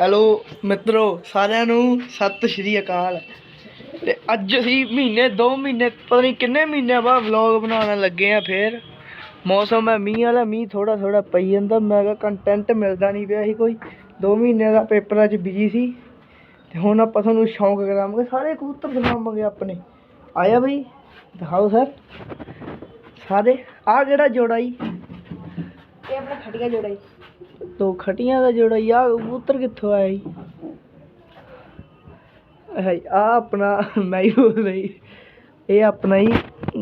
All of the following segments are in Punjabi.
ਹੈਲੋ, ਮਿੱਤਰੋ, ਸਾਰਿਆਂ ਨੂੰ ਸਤਿ ਸ਼੍ਰੀ ਅਕਾਲ। ਤੇ ਅੱਜ ਅਸੀਂ ਮਹੀਨੇ 2 ਮਹੀਨੇ, ਪਤਾ ਨਹੀਂ ਕਿੰਨੇ ਮਹੀਨਿਆਂ ਬਾਅਦ ਵਲੌਗ ਬਣਾਉਣ ਲੱਗੇ ਆ ਫੇਰ। ਮੌਸਮ ਹੈ, ਮੀਂਹ ਵਾਲਾ, ਮੀਂਹ ਥੋੜਾ ਥੋੜਾ ਪਈ ਜਾਂਦਾ। ਮੈਂ ਕਿਹਾ ਕੰਟੈਂਟ ਮਿਲਦਾ ਨਹੀਂ ਪਿਆ ਸੀ ਕੋਈ। 2 ਮਹੀਨਿਆਂ ਦਾ ਪੇਪਰਾਂ 'ਚ ਬਿਜ਼ੀ ਸੀ। ਤੇ ਹੁਣ ਆਪਾਂ ਤੁਹਾਨੂੰ ਸ਼ੌਂਕ ਕਰਾਵਾਂਗੇ। ਸਾਰੇ ਕਬੂਤਰ ਦਿਖਾਵਾਂਗੇ ਆਪਣੇ। ਆਇਆ ਬਈ, ਦਿਖਾਓ ਸਰ ਸਾਰੇ ਆ ਕਿਹੜਾ ਜੋੜਾ ਜੀ? ਇਹ ਆਪਣਾ ਖਟੀਆ ਜੋੜਾ ਜੀ। ਦੋ ਖਟੀਆਂ ਦਾ ਜੋੜਾ ਹੀ ਕਬੂਤਰ ਕਿੱਥੋਂ ਆਇਆ ਜੀ ਹੈ ਆ ਆਪਣਾ, ਮੈਂ ਹੀ ਬੋਲ ਰਹੀ ਇਹ ਆਪਣਾ ਹੀ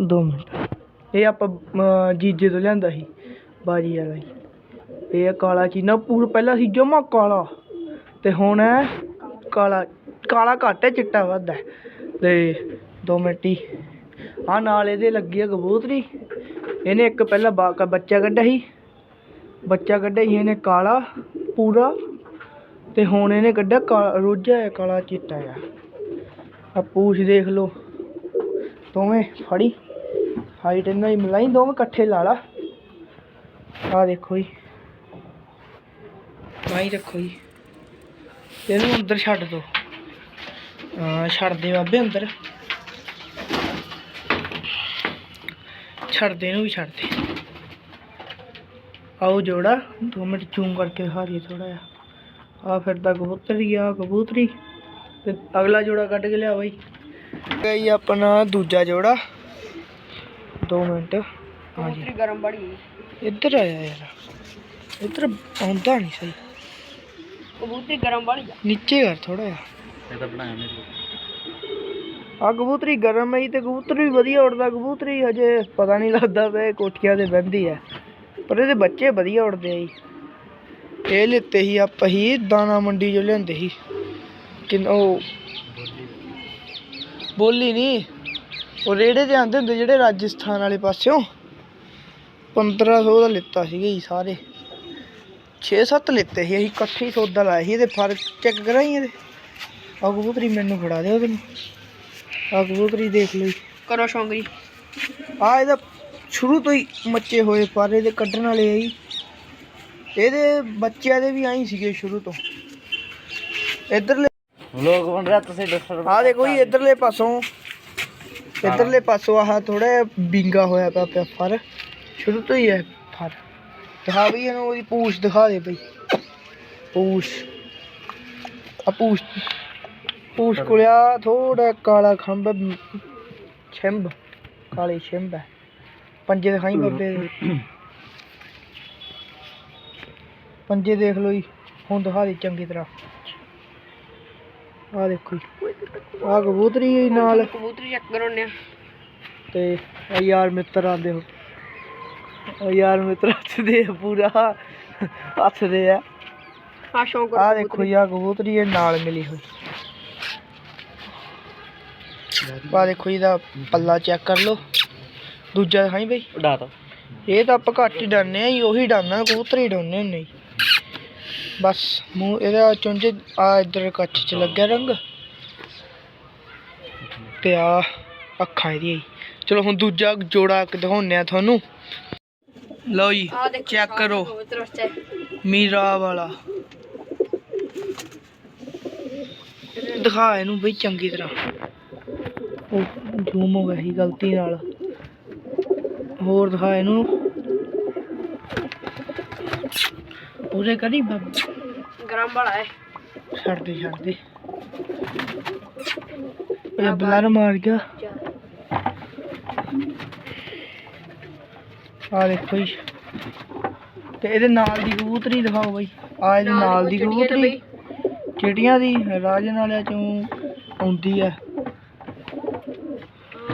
2 ਮਿੰਟ। ਇਹ ਆਪਾਂ ਜੀਜੇ ਤੋਂ ਲਿਆਂਦਾ ਸੀ, ਬਾਜੀ ਵਾਲਾ ਹੀ ਇਹ ਕਾਲਾ ਚੀਨਾ ਪੂਰ ਪਹਿਲਾਂ ਸੀ ਜਮਾ ਕਾਲਾ। ਤੇ ਹੁਣ ਹੈ ਕਾਲਾ ਕਾਲਾ ਘੱਟ ਹੈ, ਚਿੱਟਾ ਵੱਧ ਹੈ। ਤੇ 2 ਮਿੰਟ ਹੀ। ਆ ਨਾਲ ਇਹਦੇ ਲੱਗੀ ਆ ਕਬੂਤਰੀ। ਇਹਨੇ ਇੱਕ ਪਹਿਲਾਂ ਬਾਕਾ ਬੱਚਾ ਕੱਢਿਆ ਸੀ। ਬੱਚਾ ਕੱਢਿਆ ਸੀ, ਇਹਨੇ ਕਾਲਾ ਪੂਰਾ ਤੇ ਹੁਣ ਇਹਨੇ ਕੱਢਿਆ ਕਾਲਾ ਰੋਜਾ ਹੈ, ਕਾਲਾ ਚਿੱਟਾ ਆ। ਆ ਪੂਛ ਦੇਖ ਲਓ। ਦੋਵੇਂ ਫੜੀ। ਹਾਈਟ ਇਹਨਾਂ ਦੀ ਮਿਲਾਈ, ਦੋਵੇਂ ਇਕੱਠੇ ਲਾ ਲਾ। ਆ ਦੇਖੋ ਜੀ। ਮਾਈ ਰੱਖੋ ਜੀ। ਇਹਨੂੰ ਅੰਦਰ ਛੱਡ ਦੋ। ਹਾਂ, ਛੱਡ ਦੇ ਬਾਬੇ ਅੰਦਰ। ਛੱਡ ਦੇ, ਇਹਨੂੰ ਵੀ ਛੱਡ ਦੇ। ਆਓ ਜੋੜਾ ਦੋ ਮਿੰਟ ਚੂਮ ਕਰਕੇ ਦਿਖਾ ਰਹੀ ਥੋੜਾ ਜਿਹਾ ਆ ਫਿਰਦਾ ਕਬੂਤਰੀ ਆ ਕਬੂਤਰੀ। ਤੇ ਅਗਲਾ ਜੋੜਾ ਕੱਢ ਕੇ ਲਿਆ ਬਾਈ। ਗਈ ਆਪਣਾ ਦੂਜਾ ਜੋੜਾ। 2 ਮਿੰਟ। ਹਾਂਜੀ ਕਬੂਤਰੀ ਗਰਮ ਬੜੀ ਇੱਧਰ ਆਇਆ ਯਾਰ। ਇੱਧਰ ਆਉਂਦਾ ਨਹੀਂ ਸਹੀ। ਕਬੂਤਰੀ ਗਰਮ ਬੜੀ ਆ। ਨੀਚੇ ਕਰ ਥੋੜਾ ਜਿਹਾ। ਇਹ ਤਾਂ ਬਣਾਇਆ ਮੇਰੇ ਆ ਕਬੂਤਰੀ ਗਰਮ ਹੈ ਤੇ ਕਬੂਤਰ ਵੀ ਵਧੀਆ ਉੜਦਾ ਕਬੂਤਰੀ ਹਜੇ ਪਤਾ ਨਹੀਂ ਲੱਗਦਾ ਵੇ ਕੋਠੀਆਂ ਤੇ ਬਹਿੰਦੀ ਆ ਪਰ ਇਹਦੇ ਬੱਚੇ ਵਧੀਆ ਉੜਦੇ ਆ ਜੀ। ਇਹ ਲਿੱਤੇ ਸੀ ਆਪਾਂ ਹੀ ਦਾਣਾ ਮੰਡੀ ਜੋ ਲਿਆਂਦੇ ਸੀ। ਕਿ ਉਹ ਬੋਲੀ ਨਹੀਂ ਉਹ ਰੇੜੇ ਤੇ ਆਂਦੇ ਹੁੰਦੇ ਜਿਹੜੇ ਰਾਜਸਥਾਨ ਵਾਲੇ ਪਾਸਿਓਂ। 1500 ਦਾ ਲਿੱਤਾ ਸੀਗਾ ਜੀ ਸਾਰੇ। 6-7 ਲਿੱਤੇ ਸੀ ਅਸੀਂ ਇਕੱਠੇ ਹੀ ਸੌਦਾ ਲਾਇਆ ਸੀ ਇਹਦੇ ਫ਼ਰਕ ਚੈੱਕ ਕਰਾਈ ਇਹਦੇ। ਆ ਕਬੂਤਰੀ ਮੈਨੂੰ ਫੜਾ ਦਿਓ ਤੈਨੂੰ ਆ ਕਬੂਤਰੀ ਦੇਖ ਲਈ ਕਰੋ ਸ਼ੌਂਗਰੀ ਆ ਇਹਦਾ ਸ਼ੁਰੂ ਤੋਂ ਹੀ ਮੱਚੇ ਹੋਏ ਪਰ ਇਹਦੇ ਕੱਢਣ ਵਾਲੇ ਆ ਜੀ। ਇਹਦੇ ਬੱਚਿਆਂ ਦੇ ਵੀ ਆਈ ਸੀਗੇ ਸ਼ੁਰੂ ਤੋਂ। ਇਧਰਲੇ ਲੋਕ ਬਣ ਰਿਹਾ ਤੁਸੀਂ ਦੱਸੋ। ਆ ਦੇਖੋ ਜੀ ਇਧਰਲੇ ਪਾਸੋਂ। ਇਧਰਲੇ ਪਾਸੋਂ ਆਹ ਥੋੜਾ ਬਿੰਗਾ ਹੋਇਆ ਪਿਆ ਪਿਆ ਫਰ। ਸ਼ੁਰੂ ਤੋਂ ਹੀ ਹੈ ਫਰ। ਦਿਖਾ ਵੀ ਇਹਨੂੰ ਉਹਦੀ ਪੂਛ ਦਿਖਾ ਦੇ ਬਈ। ਪੂਛ। ਆ ਪੂਛ ਪੂਛ ਕੋਲਿਆ ਥੋੜਾ ਕਾਲਾ ਖੰਭ। ਛਿੰਬ। ਕਾਲੀ ਛਿੰਬ ਹੈ। ਪੰਜੇ ਦਿਖਾਈ ਬਾਬੇ ਦੇ। ਪੰਜੇ ਦੇਖ ਲਓ ਜੀ ਹੁਣ ਦਿਖਾ ਦੇ ਚੰਗੀ ਤਰ੍ਹਾਂ। ਆ ਦੇਖੋ ਜੀ ਆ ਕਬੂਤਰੀ ਹੈ ਜੀ ਨਾਲ। ਕਬੂਤਰੀ ਚੈੱਕ ਕਰਾਉਣੇ ਆ। ਤੇ ਇਹ ਯਾਰ ਮਿੱਤਰ ਆਂਦੇ ਹੋ ਉਹ ਯਾਰ ਮਿੱਤਰ ਹੱਸਦੇ ਆ ਪੂਰਾ ਹੱਸਦੇ ਆ। ਆ ਸ਼ੌਂਕ ਆ ਦੇਖੋ ਜੀ ਆ ਕਬੂਤਰੀ ਇਹ ਨਾਲ ਮਿਲੀ ਹੋਈ। ਆ ਦੇਖੋ ਜੀ ਦਾ ਪੱਲਾ ਚੈੱਕ ਕਰ ਲਓ। ਦੂਜਾ ਦਿਖਾਈ ਬਈ। ਉਡਾ ਤਾ ਇਹ ਤਾਂ ਆਪਾਂ ਘੱਟ ਹੀ ਡਾਨੇ ਆ ਉਹੀ ਡਾਨਾ ਕਬੂਤਰ ਹੀ ਡਾਉਨੇ ਹੁੰਦੇ ਜੀ। ਬਸ ਮੂੰਹ ਇਹਦਾ ਚੁੰਝ ਆ ਇੱਧਰ ਕੱਚ ਚ ਲੱਗਿਆ ਰੰਗ। ਤੇ ਆ ਅੱਖਾਂ ਇਹਦੀਆਂ ਜੀ। ਚਲੋ ਹੁਣ ਦੂਜਾ ਜੋੜਾ ਦਿਖਾਉਂਦੇ ਆ ਤੁਹਾਨੂੰ। ਲਓ ਜੀ ਚੈੱਕ ਕਰੋ। ਮੀਰਾ ਵਾਲਾ। ਦਿਖਾ ਇਹਨੂੰ ਬਈ ਚੰਗੀ ਤਰ੍ਹਾਂ। ਉਹ ਜ਼ੂਮ ਹੋ ਗਿਆ ਸੀ ਗਲਤੀ ਨਾਲ। ਹੋਰ ਦਿਖਾ ਇਹਨੂੰ। ਉਹਦੇ ਕਰੀ ਗਰਮ ਬੜਾ ਹੈ। ਛੱਡ ਦੇ ਛੱਡ ਦੇ। ਇਹ ਬਲਰ ਮਾਰ ਗਿਆ। ਆ ਦੇਖੋ ਜੀ। ਤੇ ਇਹਦੇ ਨਾਲ ਦੀ ਕਬੂਤਰੀ ਦਿਖਾਓ ਬਈ। ਆ ਇਹਦੇ ਨਾਲ ਦੀ ਕਬੂਤਰੀ ਚਿੜੀਆਂ ਦੀ ਰਾਜਨ ਵਾਲਿਆਂ ਚੋਂ ਆਉਂਦੀ ਆ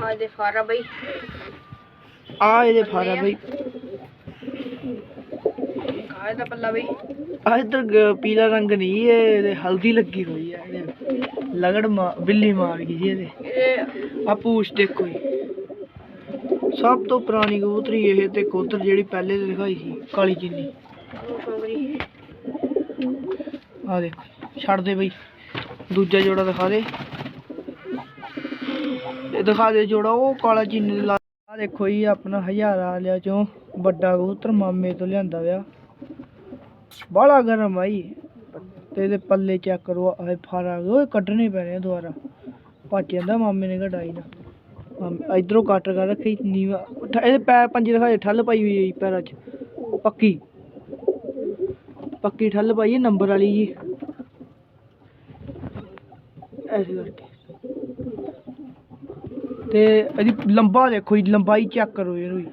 ਆ ਇਹਦੇ ਫਾਰਾ ਬਈ। ਆ ਇਹਦੇ ਫਾਰਾ ਬਈ। ਪੱਲਾ ਬਈ। ਆ ਇੱਧਰ ਪੀਲਾ ਰੰਗ ਨਹੀਂ ਇਹ ਇਹਦੇ ਹਲਦੀ ਲੱਗੀ ਹੋਈ ਆ ਇਹਦੇ ਲਗੜ ਬਿੱਲੀ ਮਾਰ ਗਈ ਜੀ ਇਹਦੇ। ਇਹ ਆ ਪੂਛ ਦੇਖੋ ਜੀ। ਸਭ ਤੋਂ ਪੁਰਾਣੀ ਕਬੂਤਰੀ ਇਹ ਤੇ ਕੋਤਰ ਜਿਹੜੀ ਪਹਿਲੇ ਤੇ ਦਿਖਾਈ ਸੀ ਕਾਲੀ ਚੀਨੀ। ਆ ਦੇਖੋ ਛੱਡ ਦੇ ਬਈ। ਦੂਜਾ ਜੋੜਾ ਦਿਖਾ ਦੇ। ਇਹ ਦਿਖਾ ਦੇ ਜੋੜਾ ਉਹ ਕਾਲਾ ਚੀਨੀ ਆ ਦੇਖੋ ਜੀ, ਆਪਣਾ ਹਜ਼ਾਰਾ ਵਾਲਿਆਂ ਚੋਂ, ਵੱਡਾ ਕਬੂਤਰ ਮਾਮੇ ਤੋਂ ਲਿਆਂਦਾ ਵਿਆ। ਬਾਹਲਾ ਗਰਮ ਆਈ ਤੇ ਇਹਦੇ ਪੱਲੇ ਚੈੱਕ ਕਰੋ ਆਏ ਫਾਰਾ ਓਏ ਕੱਢਣੇ ਪੈਣੇ ਆ ਦੁਬਾਰਾ। ਭੱਜ ਜਾਂਦਾ ਮਾਮੇ ਨੇ ਕਢਾਈ ਨਾ ਮਾਮੇ ਇਧਰੋਂ ਕੱਟ ਕਰ ਰੱਖੀ, ਨੀਵਾ, ਠ- ਇਹਦੇ ਪੈਰ ਪੰਜੇ ਦਿਖਾਏ ਠੱਲ ਪਾਈ ਹੋਈ ਹੈ ਜੀ ਪੈਰਾਂ 'ਚ। ਪੱਕੀ। ਪੱਕੀ ਠੱਲ ਪਾਈ ਹੈ ਨੰਬਰ ਵਾਲੀ ਜੀ। ਐਸੇ ਕਰਕੇ। ਤੇ ਇਹਦੀ ਲੰਬਾ ਦੇਖੋ ਜੀ, ਲੰਬਾਈ ਚੈੱਕ ਕਰੋ ਇਹਨੂੰ ਜੀ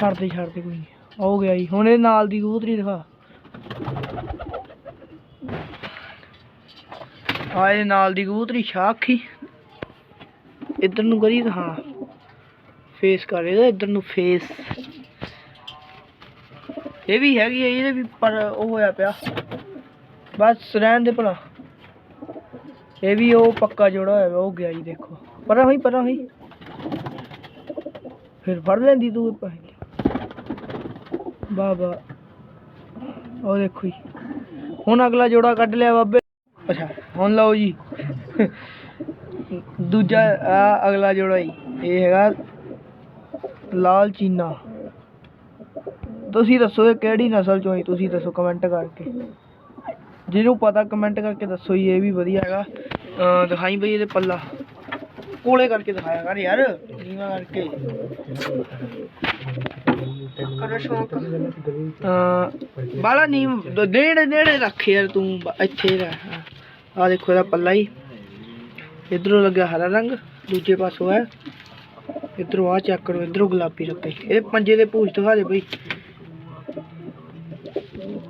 ਛੱਡਦੇ ਛੱਡਦੇ ਕੋਈ ਨਹੀਂ। ਹੋ ਗਿਆ ਜੀ, ਹੁਣ ਇਹ ਨਾਲ ਦੀ ਕਬੂਤਰੀ ਦਿਖਾ। ਆ ਇਹ ਨਾਲ ਦੀ ਕਬੂਤਰੀ ਸ਼ਾਖੀ ਇਧਰ ਨੂੰ ਕਰੀ ਤਾਂ ਹਾਂ ਫੇਸ ਕਰ ਇਹਦਾ, ਇੱਧਰ ਨੂੰ ਫੇਸ ਇਹ ਵੀ ਹੈਗੀ ਹੈ ਇਹਦੇ ਵੀ ਪਰ ਉਹ ਹੋਇਆ ਪਿਆ। ਬਸ ਰਹਿਣ ਦੇ ਭਲਾ। ਇਹ ਵੀ ਉਹ ਪੱਕਾ ਜੋੜਾ ਹੋਇਆ ਵਾ, ਉਹ ਗਿਆ ਜੀ ਦੇਖੋ। ਪਰਾਂ ਹੋਈ ਪਰਾਂ ਹੋਈ। ਫਿਰ ਫੜ ਲੈਂਦੀ ਤੂੰ ਪੈਸੇ ਬਾਬਾ ਉਹ ਦੇਖੋ ਜੀ। ਹੁਣ ਅਗਲਾ ਜੋੜਾ ਕੱਢ ਲਿਆ ਬਾਬੇ। ਅੱਛਾ, ਹੁਣ ਲਓ ਜੀ। ਦੂਜਾ, ਆ ਅਗਲਾ ਜੋੜਾ ਜੀ। ਇਹ ਹੈਗਾ ਲਾਲ ਚੀਨਾ। ਤੁਸੀਂ ਦੱਸੋ ਇਹ ਕਿਹੜੀ ਨਸਲ ਚੋਂ ਹੈ ਤੁਸੀਂ ਦੱਸੋ ਕਮੈਂਟ ਕਰਕੇ। ਜਿਹਨੂੰ ਪਤਾ ਕਮੈਂਟ ਕਰਕੇ ਦੱਸੋ ਜੀ, ਇਹ ਵੀ ਵਧੀਆ ਹੈਗਾ। ਦਿਖਾਈ ਬਈ ਇਹਦੇ ਪੱਲਾ। ਕੋਲੇ ਕਰਕੇ ਦਿਖਾਇਆ ਕਰ ਯਾਰ ਨੀਵਾ ਕਰਕੇ। ਕਰੋ ਸ਼ੌਂਕ। ਅਹ ਬਾਲਾ ਨੀਮ ਨੇੜੇ ਨੇੜੇ ਰੱਖ ਯਾਰ ਤੂੰ ਇੱਥੇ ਰਹਿ ਆ ਦੇਖੋ ਇਹਦਾ ਪੱਲਾ ਹੀ। ਇਧਰੋਂ ਲੱਗਿਆ ਹਰਾ ਰੰਗ ਦੂਜੇ ਪਾਸੋਂ ਹੈ। ਇਧਰੋਂ ਆ ਚੈੱਕ ਕਰੋ ਇਧਰੋਂ ਗੁਲਾਬੀ ਰੱਖੇ। ਇਹ ਪੰਜੇ ਦੇ ਪੂਛ ਦਿਖਾ ਦੇ ਬਈ।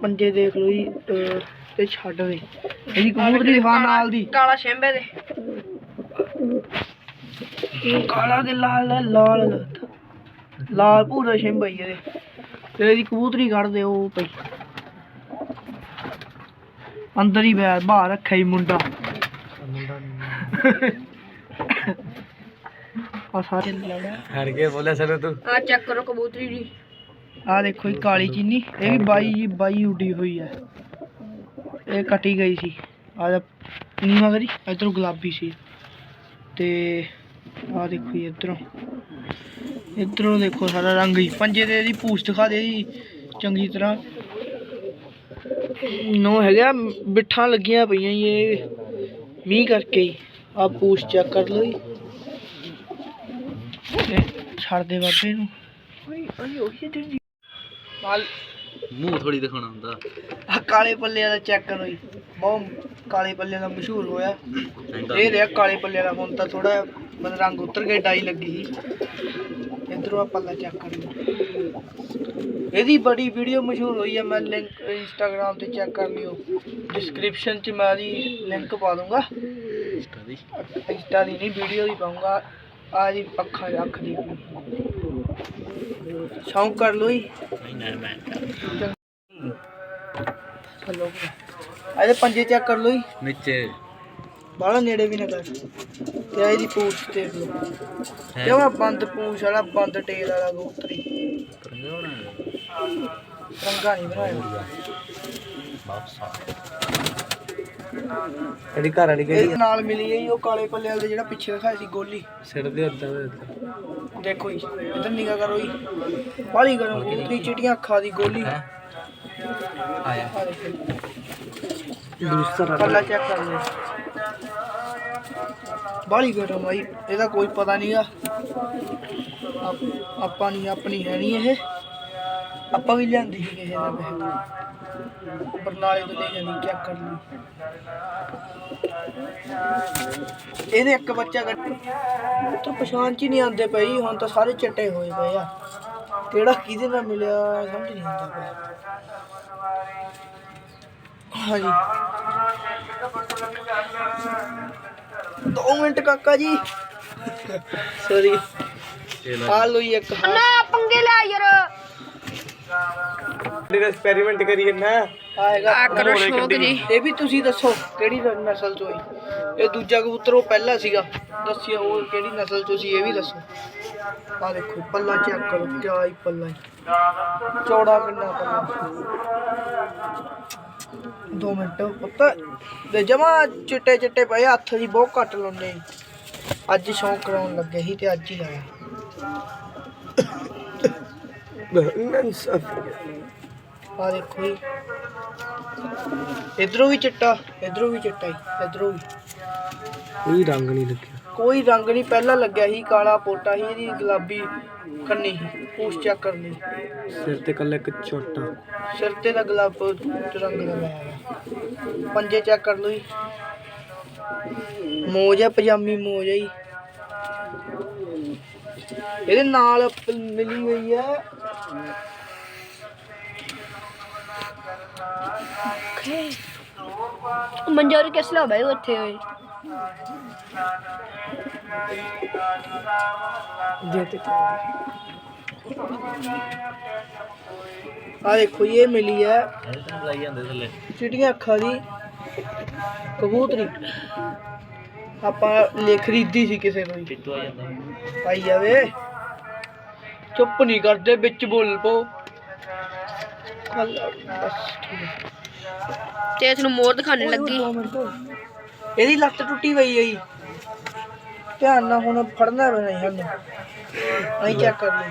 ਪੰਜੇ ਦੇਖ ਲਓ ਜੀ ਤੇ ਛੱਡ ਦੇ। ਇਹਦੀ ਕਬੂਤਰੀ ਦਿਖਾ ਨਾਲ ਦੀ। ਕਾਲਾ ਸ਼ੈਂਬੇ ਦੇ ਕਾਲਾ ਤੇ ਲਾਲ ਲਾਲ। ਲਾਲ ਪੂਰਾ ਸ਼ਿੰਬ ਹੀ ਇਹਦੇ। ਤੇ ਇਹਦੀ ਕਬੂਤਰੀ ਕੱਢਦੇ ਉਹ ਪਈ ਅੰਦਰ ਹੀ ਬੈ ਬਾਹਰ ਰੱਖਿਆ ਹੀ ਮੁੰਡਾ। ਆ ਸਾਰੇ ਲੜਾ ਹਰ ਕੇ ਬੋਲੇ ਸਰ ਤੂੰ। ਆ ਚੈੱਕ ਕਰੋ ਕਬੂਤਰੀ ਦੀ ਆ ਦੇਖੋ ਇਹ ਕਾਲੀ ਚੀਨੀ। ਇਹ ਵੀ ਬਾਈ ਜੀ ਬਾਈ ਉੱਡੀ ਹੋਈ ਹੈ। ਇਹ ਕੱਟੀ ਗਈ ਸੀ। ਆ ਜਾ ਨੀਵਾ ਕਰੀ ਇਧਰੋਂ ਗੁਲਾਬੀ ਸੀ। ਤੇ ਆ ਦੇਖੋ ਜੀ ਇਧਰੋਂ। ਇਧਰੋਂ ਦੇਖੋ ਸਾਰਾ ਰੰਗ ਹੀ ਪੰਜੇ ਦੇ ਇਹਦੀ ਪੂਛ ਦਿਖਾ ਦੇ ਜੀ ਚੰਗੀ ਤਰ੍ਹਾਂ। ਨੋ ਹੈਗਾ ਬਿੱਠਾਂ ਲੱਗੀਆਂ ਪਈਆਂ ਜੀ ਇਹ। ਮੀਂਹ ਕਰਕੇ ਹੀ ਆ ਪੂਛ ਚੈੱਕ ਕਰ ਲਓ ਜੀ। ਤੇ ਛੱਡ ਦੇ ਬਾਬੇ ਨੂੰ। ਓਏ ਓਏ ਤੇ ਨਾਲ ਮੂੰਹ ਥੋੜੀ ਦਿਖਾਉਣਾ ਹੁੰਦਾ। ਆਹ ਕਾਲੇ ਪੱਲਿਆਂ ਦਾ ਚੈੱਕ ਕਰੋ ਜੀ। ਬਹੁਤ ਕਾਲੇ ਪੱਲਿਆਂ ਦਾ ਮਸ਼ਹੂਰ ਹੋਇਆ। ਇਹ ਰਿਹਾ ਕਾਲੇ ਪੱਲਿਆਂ ਦਾ ਹੁਣ ਤਾਂ ਥੋੜਾ ਮਤਲਬ ਰੰਗ ਉਤਰ ਗਿਆ ਡਾਈ ਲੱਗੀ ਸੀ। ਇਧਰੋਂ ਆ ਪੱਲਾ ਚੈੱਕ ਕਰੋ ਇਹਦੀ ਬੜੀ ਵੀਡੀਓ ਮਸ਼ਹੂਰ ਹੋਈ ਹੈ ਮੈਂ ਲਿੰਕ ਇੰਸਟਾਗ੍ਰam ਤੇ ਚੈੱਕ ਕਰ ਲਿਓ ਡਿਸਕ੍ਰਿਪਸ਼ਨ 'ਚ ਮੈਂ ਇਹਦੀ ਲਿੰਕ ਪਾ ਦੂੰਗਾ। ਇੰਸਟਾ ਦੀ। ਇੰਸਟਾ ਦੀ ਨਹੀਂ ਵੀਡੀਓ ਦੀ ਪਾਉਂਗਾ। ਆ ਜੀ ਅੱਖਾਂ ਅੱਖ ਦੀ ਸ਼ੌਂਕ ਕਰ ਨਾ ਮੈਂ ਚਲੋ। ਇਹਦੇ ਪੰਜੇ ਚੈੱਕ ਕਰ ਜੀ ਨੀਚੇ। ਬਾਹਲਾ ਨੇੜੇ ਵੀ ਨਾ ਕਰ। ਤੇ ਆਹ ਇਹਦੀ ਪੂਛ ਦੇਖ ਲਓ। ਕਿਉਂ ਆ ਬੰਦ ਪੂਛ ਵਾਲਾ ਬੰਦ ਟੇਲ ਵਾਲਾ ਕਬੂਤਰੀ ਰੰਗਾ ਨਹੀਂ ਬਣਾਇਆ। ਇਹਦੀ ਘਰ ਵਾਲੀ ਇਹਦੇ ਨਾਲ ਮਿਲੀ ਹੈ ਜੀ ਉਹ ਕਾਲੇ ਪੱਲੇ ਵਾਲੇ ਜਿਹੜਾ ਪਿੱਛੇ ਦਿਖਾਇਆ ਸੀ ਗੋਲੀ। ਸਿਰ ਦੇ ਉੱਤੇ ਦੇਖੋ ਜੀ ਇਧਰ ਨਿਗਾ ਕਰੋ ਜੀ। ਬਾਲੀ ਕਰੋ ਕਬੂਤਰੀ ਚਿਟੀਆਂ ਅੱਖਾਂ ਦੀ ਗੋਲੀ। ਆਇਆ। ਆਹ ਦੇਖੋ ਦੂਸਰਾ ਪੱਲਾ ਚੈੱਕ ਕਰ ਲਓ। ਬਾਲੀ ਗਰਮ ਆਈ ਇਹਦਾ ਕੋਈ ਪਤਾ ਨਹੀਂਗਾ ਆਪਾਂ ਨਹੀਂ ਆਪਣੀ ਹੈ ਨਹੀਂ ਇਹ। ਆਪਾਂ ਵੀ ਲਿਆਂਦੀ ਸੀ ਕਿਸੇ ਦਾ ਵੈਸੇ ਬਰਨਾਲੇ ਤੋਂ ਲੈ ਜਾਂਦੀ ਚੈੱਕ ਕਰ ਲਈ ਇਹਦੇ ਇੱਕ ਬੱਚਾ ਤਾਂ ਪਛਾਣ ਚ ਹੀ ਨਹੀਂ ਆਉਂਦੇ ਪਈ ਹੁਣ ਤਾਂ ਸਾਰੇ ਚਿੱਟੇ ਹੋਏ ਪਏ ਆ। ਕਿਹੜਾ ਕਿਹਦੇ ਨਾਲ ਮਿਲਿਆ ਸਮਝ ਨਹੀਂ ਆਉਂਦਾ ਪਿਆ। ਹਾਂਜੀ। ਦੋ ਮਿੰਟ ਕਾਕਾ ਜੀ। ਸੌਰੀ ਆ ਲੋ ਜੀ ਇੱਕ। ਹਾਂ ਨਾ ਪੰਗੇ ਲੈ ਯਾਰ। ਐਕਸਪੈਰੀਮੈਂਟ ਕਰੀਏ ਨਾ ਆਏਗਾ। ਆ ਕਰੋ ਸ਼ੌਂਕ ਜੀ। ਇਹ ਵੀ ਤੁਸੀਂ ਦੱਸੋ ਕਿਹੜੀ ਨਸਲ ਚੋਂ ਹੋਈ? ਇਹ ਦੂਜਾ ਕਬੂਤਰ ਉਹ ਪਹਿਲਾ ਸੀਗਾ। ਦੱਸਿਓ ਹੋਰ ਕਿਹੜੀ ਨਸਲ ਚੋਂ ਸੀ ਇਹ ਵੀ ਦੱਸੋ। ਆ ਦੇਖੋ ਪੱਲਾ ਚੈੱਕ ਕਰੋ ਕਿਆ ਹੀ ਪੱਲਾ ਹੀ। ਚੌੜਾ ਕਿੰਨਾ ਪੱਲਾ ਦੋ ਮਿੰਟ ਪੁੱਤ। ਦੇ ਜਮਾ ਚਿੱਟੇ ਚਿੱਟੇ ਪਏ ਹੱਥ ਦੀ ਬਹੁਤ ਘੱਟ ਲਾਉਂਦੇ ਸੀ। ਅੱਜ ਸ਼ੌਂਕ ਕਰਾਉਣ ਲੱਗੇ ਸੀ ਤੇ ਅੱਜ ਹੀ ਆਇਆ ਆ ਦੇਖੋ ਜੀ। ਇਧਰੋਂ ਵੀ ਚਿੱਟਾ ਇਧਰੋਂ ਵੀ ਚਿੱਟਾ ਹੀ ਇਧਰੋਂ ਵੀ। ਕੋਈ ਰੰਗ ਨਹੀਂ ਲੱਗਿਆ। ਕੋਈ ਰੰਗ ਨਹੀਂ ਪਹਿਲਾਂ ਲੱਗਿਆ ਸੀ ਕਾਲਾ ਪੋਟਾ ਸੀ ਇਹਦੀ ਗੁਲਾਬੀ ਕੰਨੀ ਸੀ ਪੂਛ ਚੈੱਕ ਕਰ ਲਈ। ਸਿਰ ਤੇ ਕੱਲਾ ਇੱਕ ਛੋਟਾ ਸਿਰ ਤੇ ਦਾ ਗੁਲਾਬ ਰੰਗ ਦਾ ਲਾਇਆ। ਪੰਜੇ ਚੈੱਕ ਕਰ ਲਓ ਜੀ। ਮੋਜ ਹੈ ਪਜਾਮੀ ਮੋਜ ਹੈ ਜੀ। ਇਹਦੇ ਨਾਲ ਮਿਲੀ ਹੋਈ ਹੈ ਮੰਜੋਰੀ ਕਿਸ ਲਾ ਬਈ ਉੱਥੇ ਹੋਏ ਦੇ ਤੇ ਆ ਦੇਖੋ ਜੀ, ਇਹ ਮਿਲੀ ਹੈ। ਚਿੜੀਆਂ ਅੱਖਾਂ ਦੀ ਕਬੂਤਰੀ। ਆਪਾਂ ਲੈ ਖਰੀਦੀ ਸੀ ਕਿਸੇ ਨੂੰ ਜੀ। ਆਈ ਜਾਵੇ। ਚੁੱਪ ਨਹੀਂ ਕਰਦੇ ਵਿੱਚ ਬੋਲ ਪੋ। ਬਸ ਠੀਕ ਹੈ। ਤੇ ਇਸ ਨੂੰ ਮੋਰ ਦਿਖਾਣੇ ਲੱਗੀ। ਦੋ ਮਿੰਟ। ਇਹਦੀ ਲੱਤ ਟੁੱਟੀ ਪਈ ਹੈ ਜੀ। ਧਿਆਨ ਨਾਲ ਹੁਣ ਫੜਨਾ ਪੈਣਾ ਜੀ ਸਾਨੂੰ। ਨਹੀਂ ਚੈੱਕ ਕਰ ਲਈ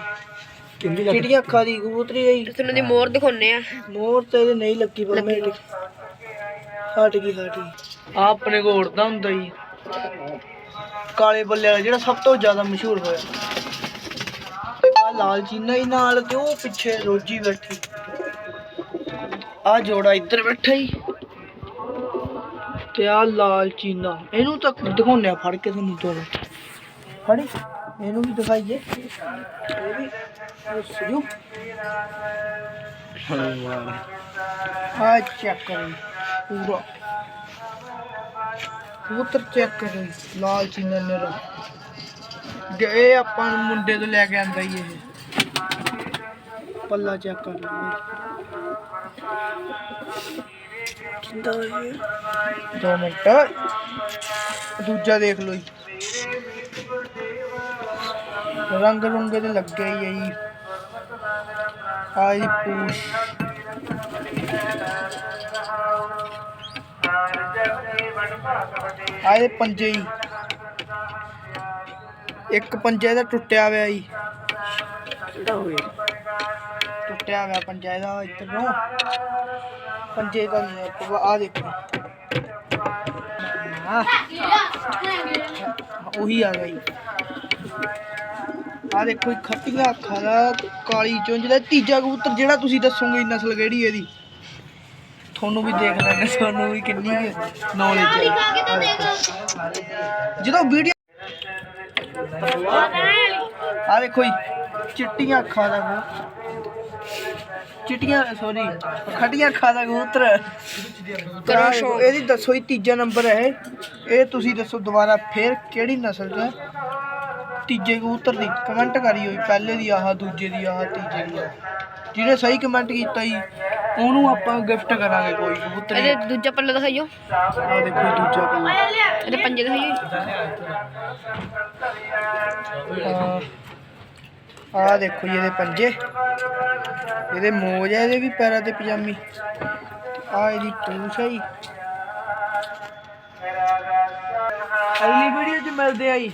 ਕਿੰਨੀ ਚਿੜੀਆਂ ਅੱਖਾਂ ਦੀ ਕਬੂਤਰੀ ਹੈ ਜੀ? ਇਸ ਨੂੰ ਦੀ ਮੋਰ ਦਿਖਾਉਣੇ ਆ। ਮੋਰ ਤੇ ਇਹਦੇ ਨਹੀਂ ਲੱਗੀ ਪਰ ਮੈਂ ਹਟ ਗਈ ਹਟ ਗਈ। ਆ ਆਪਣੇ ਕੋਲ ਉੜਦਾ ਹੁੰਦਾ ਜੀ ਕਾਲੇ ਬੱਲੇ ਵਾਲਾ ਜਿਹੜਾ ਸਭ ਤੋਂ ਜ਼ਿਆਦਾ ਮਸ਼ਹੂਰ ਹੋਇਆ। ਆ ਲਾਲ ਨਾਲ ਤੇ ਉਹ ਪਿੱਛੇ ਰੋਜੀ ਬੈਠੀ। ਆ ਜੋੜਾ ਇੱਧਰ ਬੈਠਾ ਹੀ ਤੇ ਆ ਲਾਲਚੀਨਾ ਇਹਨੂੰ ਤਾਂ ਦਿਖਾਉਂਦੇ ਆ ਫੜ ਕੇ ਤੁਹਾਨੂੰ ਦੋ ਫੜੀ। ਇਹਨੂੰ ਵੀ ਦਿਖਾਈਏ। ਇਹ ਵੀ ਸਜੂ। ਆ ਚੈੱਕ ਕਰੋ ਪੂਰਾ। ਕਬੂਤਰ ਚੈੱਕ ਕਰੋ ਜੀ, ਲਾਲ ਚੀਨਾ ਨੇਰਾ ਇਹ ਆਪਾਂ ਨੂੰ ਮੁੰਡੇ ਤੋਂ ਲੈ ਕੇ ਆਂਦਾ ਹੀ ਇਹ। ਪੱਲਾ ਚੈੱਕ ਕਰ ਲਓ ਕਿੰਦਾ ਇਹ ਦੋ ਮਿੰਟ ਦੂਜਾ ਦੇਖ ਲਓ ਜੀ ਰੰਗ ਰੁੰਗ ਤੇ ਲੱਗੇ ਹੀ ਆ ਜੀ ਆ ਜੀ ਪੂਛ ਆ ਇਹ ਪੰਜੇ ਹੀ ਇੱਕ ਪੰਜੇ ਦਾ ਟੁੱਟਿਆ ਹੋਇਆ ਜੀ ਟੁੱਟਿਆ ਹੋਇਆ ਪੰਜਾ ਇਹਦਾ ਇੱਧਰ ਨੂੰ। ਪੰਜੇ ਦਾ ਆ ਦੇਖੋ। ਉਹੀ ਆ ਗਿਆ ਆ ਦੇਖੋ ਇਹ ਅੱਖਾਂ ਦਾ ਕਾਲੀ ਚੁੰਝ ਦਾ, ਤੀਜਾ ਕਬੂਤਰ ਜਿਹੜਾ ਤੁਸੀਂ ਦੱਸੋਗੇ ਨਸਲ ਕਿਹੜੀ ਇਹਦੀ? ਤੁਹਾਨੂੰ ਵੀ ਦੇਖ ਲੈਣਾ ਤੁਹਾਨੂੰ ਵੀ ਕਿੰਨੀ ਨੌਲੇਜ ਹੈ ਜਦੋਂ ਵੀਡੀਓ ਆ ਦੇਖੋ ਚਿੱਟੀਆਂ ਅੱਖਾਂ ਦਾ ਚਿੱਟੀਆਂ ਸੌਰੀ ਖੱਟੀਆਂ ਅੱਖਾਂ ਦਾ ਕਬੂਤਰ ਕਰੋ ਸ਼ੋ ਇਹਦੀ ਦੱਸੋ ਜੀ ਤੀਜਾ ਨੰਬਰ ਹੈ ਇਹ। ਇਹ ਤੁਸੀਂ ਦੱਸੋ ਦੁਬਾਰਾ ਫੇਰ ਕਿਹੜੀ ਨਸਲ ਦਾ? ਤੀਜੇ ਕਬੂਤਰ ਦੀ ਕਮੈਂਟ ਕਰੀ ਹੋਈ ਪਹਿਲੇ ਦੀ ਆਹ ਦੂਜੇ ਦੀ ਆਹ ਤੀਜੇ ਦੀ ਆਹ। ਜਿਹਨੇ ਸਹੀ ਕਮੈਂਟ ਕੀਤਾ ਜੀ ਉਹਨੂੰ ਆਪਾਂ ਗਿਫਟ ਕਰਾਂਗੇ ਕੋਈ ਕਬੂਤਰ ਇਹਦੇ ਦੂਜਾ ਪੱਲਾ ਦਿਖਾਈਓ ਆ ਦੇਖੋ ਜੀ ਦੂਜਾ ਪੱਲਾ ਇਹਦੇ ਪੰਜੇ ਦਿਖਾਈਓ ਆਹ ਦੇਖੋ ਜੀ ਇਹਦੇ ਪੰਜੇ। ਇਹਦੇ ਮੋਜ ਹੈ ਇਹਦੇ ਵੀ ਪੈਰਾਂ ਤੇ ਪਜਾਮੀ। ਆ ਇਹਦੀ ਪੂਛ ਹੈ ਜੀ। ਅਗਲੀ ਵੀਡੀਓ 'ਚ ਮਿਲਦੇ ਆ ਜੀ।